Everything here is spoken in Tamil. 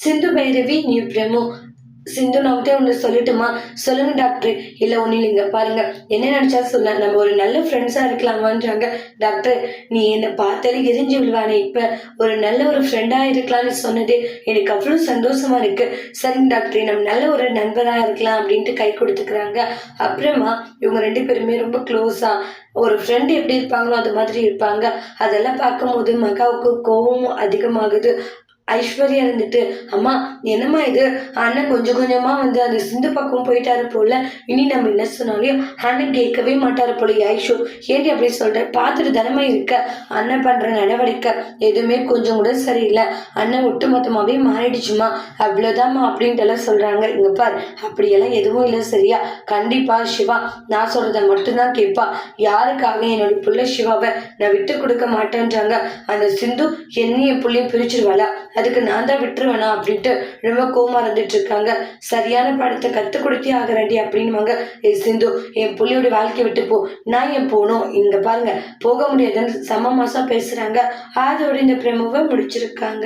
சிந்து பைரவி நியூ பிரேமோ. சிந்து நான் கிட்ட ஒன்று சொல்லட்டுமா? சொல்லுங்க டாக்டர். இல்லை ஒன்றும் இல்லைங்க. பாருங்க என்ன நினச்சா சொல்ல நம்ம ஒரு நல்ல ஃப்ரெண்ட்ஸாக இருக்கலாமான்றாங்க. டாக்டர் நீ என்னை பார்த்தாலே எரிஞ்சு விழுவானே. இப்போ ஒரு நல்ல ஒரு ஃப்ரெண்டாக இருக்கலாம்னு சொன்னது எனக்கு அவ்வளோ சந்தோஷமா இருக்கு. சரிங்க டாக்டர் நம்ம நல்ல ஒரு நண்பராக இருக்கலாம் அப்படின்ட்டு கை கொடுத்துக்கிறாங்க. அப்புறமா இவங்க ரெண்டு பேருமே ரொம்ப க்ளோஸாக ஒரு ஃப்ரெண்டு எப்படி இருப்பாங்களோ அது மாதிரி இருப்பாங்க. அதெல்லாம் பார்க்கும்போது மகாவுக்கு கோபமும் அதிகமாகுது. ஐஸ்வர்யா இருந்துட்டு அம்மா என்னம்மா இது? அண்ணன் கொஞ்சம் கொஞ்சமாக வந்து அந்த சிந்து பக்கம் போயிட்டாரு போல. இனி நம்ம என்ன சொன்னாலையும் அண்ணன் கேட்கவே மாட்டாரு போல ஐஷோ. ஏன்டி அப்படி சொல்கிறேன் பார்த்துட்டு தானமா இருக்க. அண்ணன் பண்ணுற நடவடிக்கை எதுவுமே கொஞ்சம் கூட சரியில்லை. அண்ணன் ஒட்டுமொத்தமாவே மாறிடுச்சுமா. அவ்வளோதாம்மா அப்படின்ட்டு எல்லாம் சொல்கிறாங்க இங்க பார் அப்படியெல்லாம் எதுவும் இல்லை சரியா. கண்டிப்பா சிவா நான் சொல்கிறத மட்டும்தான் கேட்பா. யாருக்காக என்னோட புள்ள சிவாவை நான் விட்டு கொடுக்க மாட்டேன்றாங்க. அந்த சிந்து என்னையும் என் புள்ளையும் பிரிச்சிருவாளா? அதுக்கு நான் தான் விட்டுருவேனா அப்படின்ட்டு ரொம்ப கோமா இருந்துட்டு இருக்காங்க சரியான படத்தை கற்றுக் கொடுத்தே ஆகிறேன்டி அப்படின்னுவாங்க. ஏ சிந்து என் புள்ளியோட வாழ்க்கையை விட்டு போ. நான் ஏன் போகணும்? இங்க பாருங்க போக முடியாதுன்னு சம மாசம் பேசுறாங்க. அதோட இந்த பிரமுவை முடிச்சிருக்காங்க.